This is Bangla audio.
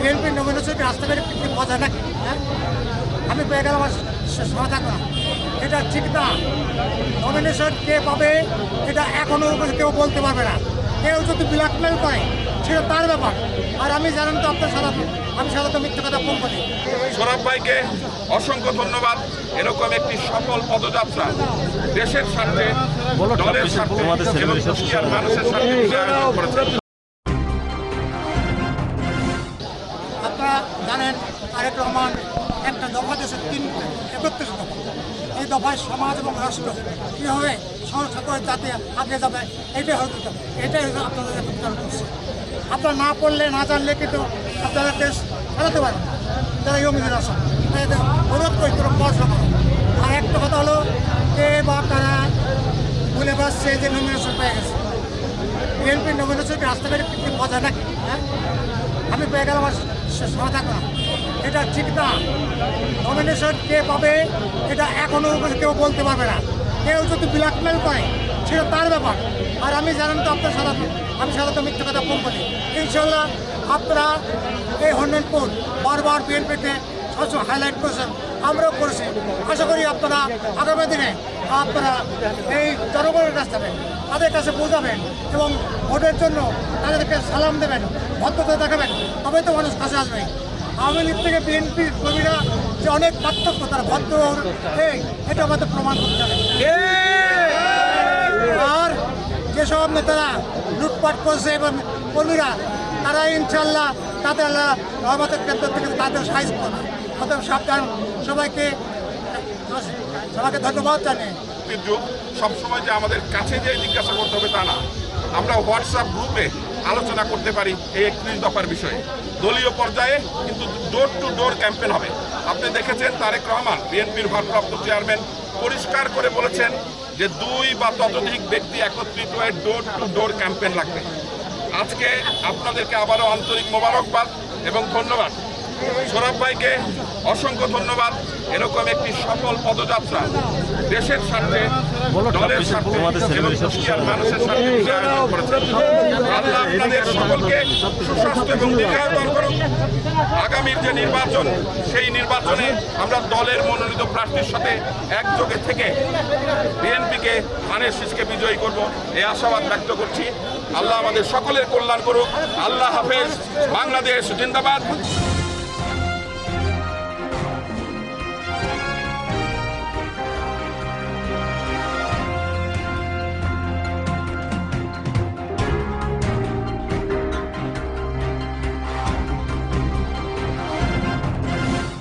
বিএনপি নমিনেশনকে রাস্তাঘাটে পিছিয়ে পাওয়া যায় নাকি হ্যাঁ? আমি পেয়ে গেলাম আমার থাকবে না এটা ঠিক না। নমিনেশন কে পাবে এটা এখনও কেউ বলতে পারবে না। কেউ যদি ব্ল্যাকমেল করে সেটা তার ব্যাপার। আর আমি জানেন তো আপনার সাদা আমি সাধারণত মিথ্যে কথা ফোন করি সৌরভ ভাইকে অসংখ্য ধন্যবাদ। এরকম একটি সফল পদযাত্রা দেশের স্বার্থে দলের স্বার্থে এবং কুষ্টিয়ার মানুষের স্বার্থে বিজয় করেছেন আরেক রহমান একটা দফা দেশের তিন একত্রিশ দফা। এই দফায় সমাজ এবং রাষ্ট্র কীভাবে সংস্থা করে যাতে আগে যাবে, এটাই হয়তো এটাই হয়তো আপনাদের প্রচার করছে আপনারা না পড়লে, না জানলে কিন্তু আপনারা দেশ চালাতে পারেন না। যারা ইয়মিনের আসন অনুরোধ করি তোরা পড়াশোনা করো। আর একটা কথা হলো কে বা তারা বলে বেড়াচ্ছে যে নমিনেশন পেয়ে গেছে। বিএনপির নমিনেশনকে রাস্তাঘাটে যায় নাকি হ্যাঁ? আমি পেয়ে গেলাম থাকবে না। এটা ঠিক না। নমিনেশন কে পাবে, এটা এখনও কেউ বলতে পারবে না। কেউ যদি ব্ল্যাকমেল করে সেটা তার ব্যাপার। আর আমি জানেন তো আপনার সাধারণ আমি সাধারণত মিথ্যা কথা ফোন করি ইনশাল্লাহ আপনারা এই হন্ডনপুর বারবার বিএনপিতে হাইলাইট করেছেন। আমরাও করেছি। আশা করি আপনারা আগামী দিনে আপনারা এই জনগণের কাছ থেকে তাদের কাছে বোঝাবেন এবং ভোটের জন্য তাদেরকে সালাম দেবেন, ভদ্রতা দেখাবেন। তবে তো মানুষ কাছে আসবে। আওয়ামী লীগ থেকে বিএনপি কর্মীরা যে অনেক পার্থক্য, তারা ভদ্র এই, এটা আমাদের প্রমাণ করতে হবে। আর যেসব নেতারা লুটপাট করছে এবং কর্মীরা, তারা ইনশাল্লাহ তাদের রহমতের কেন্দ্র থেকে তাদের সাইজ করবে। অতএব সাবধান। সবাইকে সবাইকে ধন্যবাদ প্রযুক্তির যুগ সবসময় যে আমাদের কাছে যে জিজ্ঞাসা করতে হবে তা না। আমরা হোয়াটসঅ্যাপ গ্রুপে আলোচনা করতে পারি এই একত্রিশ দফার বিষয়ে। দলীয় পর্যায়ে কিন্তু ডোর টু ডোর ক্যাম্পেন হবে। আপনি দেখেছেন তারেক রহমান, বিএনপির ভারপ্রাপ্ত চেয়ারম্যান পরিষ্কার করে বলেছেন যে দুই বা ততোধিক ব্যক্তি একত্রিত হয়ে ডোর টু ডোর ক্যাম্পেন লাগবে। আজকে আপনাদেরকে আবারও আন্তরিক মোবারকবাদ এবং ধন্যবাদ। সৌরভ ভাইকে অসংখ্য ধন্যবাদ এরকম একটি সফল পদযাত্রা দেশের স্বার্থে দলের স্বার্থে এবং কুষ্টিয়ার মানুষের স্বার্থে করেছেন আল্লাহ আপনাদের সকলকে সুস্বাস্থ্য এবং দীর্ঘায়তন করুন আগামীর যে নির্বাচন সেই নির্বাচনে আমরা দলের মনোনীত প্রার্থীর সাথে একযোগে থেকে বিএনপিকে ধানের শীষকে বিজয়ী করব এই আশাবাদ ব্যক্ত করছি আল্লাহ আমাদের সকলের কল্যাণ করুক আল্লাহ হাফেজ বাংলাদেশ জিন্দাবাদ